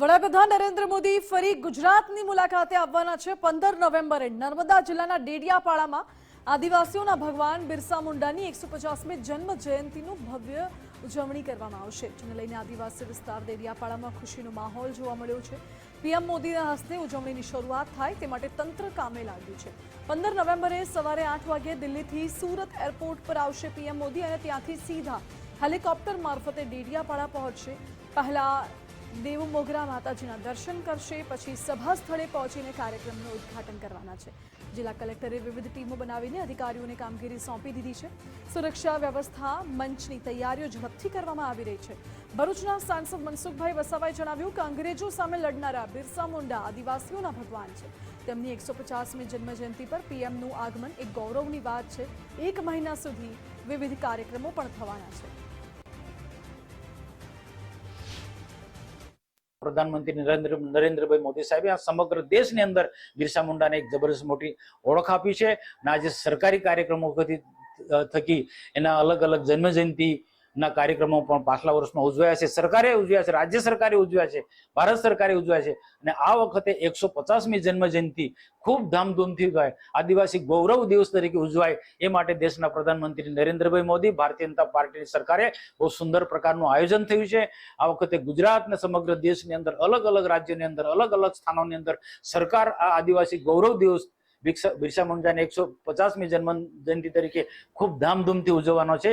વડાપ્રધાન નરેન્દ્ર મોદી ફરી ગુજરાતની મુલાકાતે આવવાના છે. પંદર નવેમ્બરે નર્મદા જિલ્લાના ડેડિયાપાડામાં આદિવાસીઓના ભગવાન બિરસા મુંડાની એકસો પચાસમી જન્મ જયંતિનું ભવ્ય ઉજવણી કરવામાં આવશે, જેને લઈને આદિવાસી વિસ્તાર દેડિયાપાડામાં ખુશીનો માહોલ જોવા મળ્યો છે. પીએમ મોદીના હસ્તે ઉજવણીની શરૂઆત થાય તે માટે તંત્ર કામે લાગ્યું છે. પંદર નવેમ્બરે સવારે આઠ વાગે દિલ્હીથી સુરત એરપોર્ટ પર આવશે પીએમ મોદી અને ત્યાંથી સીધા હેલિકોપ્ટર મારફતે ડેડિયાપાડા પહોંચશે. પહેલા દેવ મોગરા માતાજીના દર્શન કરશે, પછી સભા સ્થળે પહોંચીને કાર્યક્રમનું ઉદ્ઘાટન કરવાના છે. જિલ્લા કલેક્ટરે વિવિધ ટીમો બનાવીને અધિકારીઓને કામગીરી સોંપી દીધી છે. સુરક્ષા વ્યવસ્થા મંચની તૈયારીઓ ઝડપથી કરવામાં આવી રહી છે. ભરૂચના સાંસદ મનસુખભાઈ વસાવાએ જણાવ્યું કે અંગ્રેજો સામે લડનારા બિરસા મુંડા આદિવાસીઓના ભગવાન છે. તેમની એકસો પચાસમી જન્મજયંતિ પર પીએમનું આગમન એક ગૌરવની વાત છે. એક મહિના સુધી વિવિધ કાર્યક્રમો પણ થવાના છે. પ્રધાનમંત્રી નરેન્દ્ર નરેન્દ્રભાઈ મોદી સાહેબે આ સમગ્ર દેશની અંદર બિરસા મુંડાને એક જબરદસ્ત મોટી ઓળખ આપી છે. અને આજે સરકારી કાર્યક્રમો થકી એના અલગ અલગ જન્મજયંતિ ના કાર્યક્રમો પણ પાછલા વર્ષમાં ઉજવાયા છે. સરકારે ઉજવ્યા છે, રાજ્ય સરકારે ઉજવ્યા છે, ભારત સરકારે ઉજવ્યા છે અને આ વખતે એકસો પચાસમી જન્મજયંતિ ખૂબ ધામધૂમથી ઉજવાય. આદિવાસી ગૌરવ દિવસ તરીકે ઉજવાય એ માટે દેશના પ્રધાનમંત્રી નરેન્દ્રભાઈ મોદી, ભારતીય જનતા પાર્ટીની સરકારે બહુ સુંદર પ્રકારનું આયોજન થયું છે. આ વખતે ગુજરાત ને સમગ્ર દેશની અંદર અલગ અલગ રાજ્યોની અંદર અલગ અલગ સ્થાનોની અંદર સરકાર આ આદિવાસી ગૌરવ દિવસ બિરસા મુંડાની એકસો પચાસમી જન્મ જયંતિ તરીકે ખૂબ ધામધૂમથી ઉજવવાનો છે.